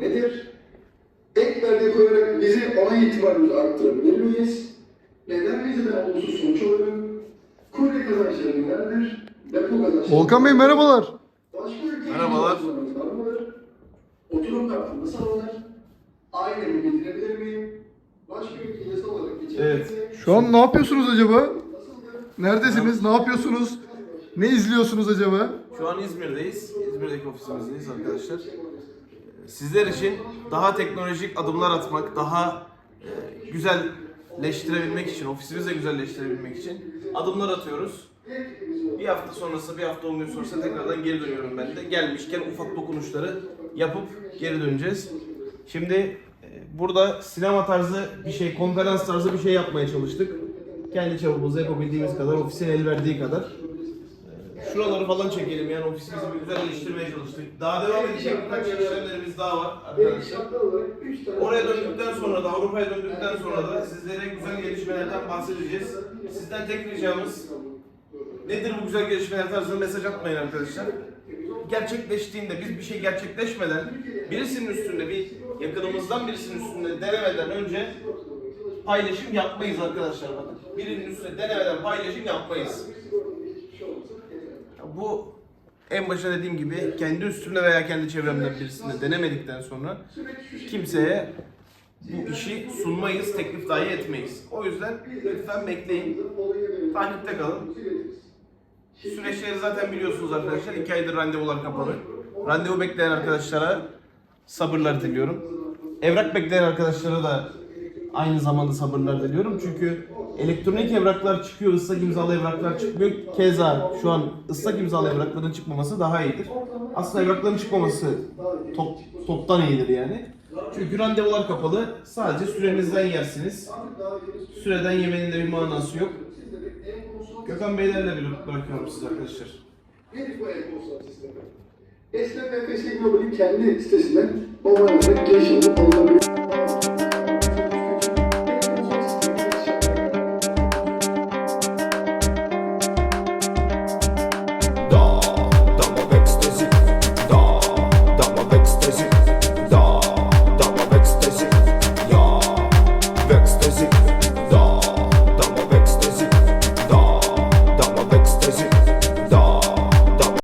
nedir? Ek belge koyarak bizi onay itibarımızı arttırabilir miyiz? Neden vizeden olumsuz sonuç alırım? Kurye kazançları nelerdir? Depo kazançları Volkan Bey merhabalar. Başka ülke Merhabalar. çalışmalarınız var mıdır? Oturum kartı nasıl alınır? Ailemi getirebilir miyim? Başka ülke yasal olarak geçebilir Evet. miyim? Şu an ne yapıyorsunuz acaba? Neredesiniz? Ne yapıyorsunuz? Ne izliyorsunuz acaba? Şu an İzmir'deyiz. İzmir'deki ofisimizdeyiz arkadaşlar. Sizler için daha teknolojik adımlar atmak, daha e, güzelleştirebilmek için, ofisimizi de güzelleştirebilmek için adımlar atıyoruz. Bir hafta sonrası, bir hafta on gün sonrası tekrardan geri dönüyorum ben de. Gelmişken ufak dokunuşları yapıp geri döneceğiz. Şimdi e, burada sinema tarzı bir şey, konferans tarzı bir şey yapmaya çalıştık. Kendi çabamızla yapabildiğimiz kadar, ofisin el verdiği kadar. Şuraları falan çekelim yani ofisimizi bir güzelleştirmeye çalıştık. Daha devam edecek birkaç işlemlerimiz daha var arkadaşlar. Oraya döndükten sonra da Avrupa'ya döndükten sonra da sizlere güzel gelişmelerden bahsedeceğiz. Sizden tek ricamız nedir bu güzel gelişmeler tarzında mesaj atmayın arkadaşlar. Gerçekleştiğinde biz bir şey gerçekleşmeden birisinin üstünde bir yakınımızdan birisinin üstünde denemeden önce paylaşım yapmayız arkadaşlar bakın. Birinin üstüne denemeden paylaşım yapmayız. Bu en başta dediğim gibi kendi üstümde veya kendi çevremden birisinde denemedikten sonra kimseye bu işi sunmayız, teklif dahi etmeyiz. O yüzden lütfen bekleyin, takipte kalın. Süreçleri zaten biliyorsunuz arkadaşlar. 2 aydır randevular kapalı. Randevu bekleyen arkadaşlara sabırlar diliyorum. Evrak bekleyen arkadaşlara da aynı zamanda sabırlar diliyorum. Çünkü elektronik evraklar çıkıyor, ıslak imzalı evraklar çıkmıyor. Keza şu an ıslak imzalı evrakların çıkmaması daha iyidir. Aslında evrakların çıkmaması top, toptan iyidir yani. Çünkü randevular kapalı. Sadece sürenizden yersiniz. Süreden yemenin de bir manası yok. Gökhan Beylerle birlikte bırakıyorum sizi arkadaşlar. Nedir bu e-posta sistemi? Fesli Global'in kendi sitesinden bulunabilir.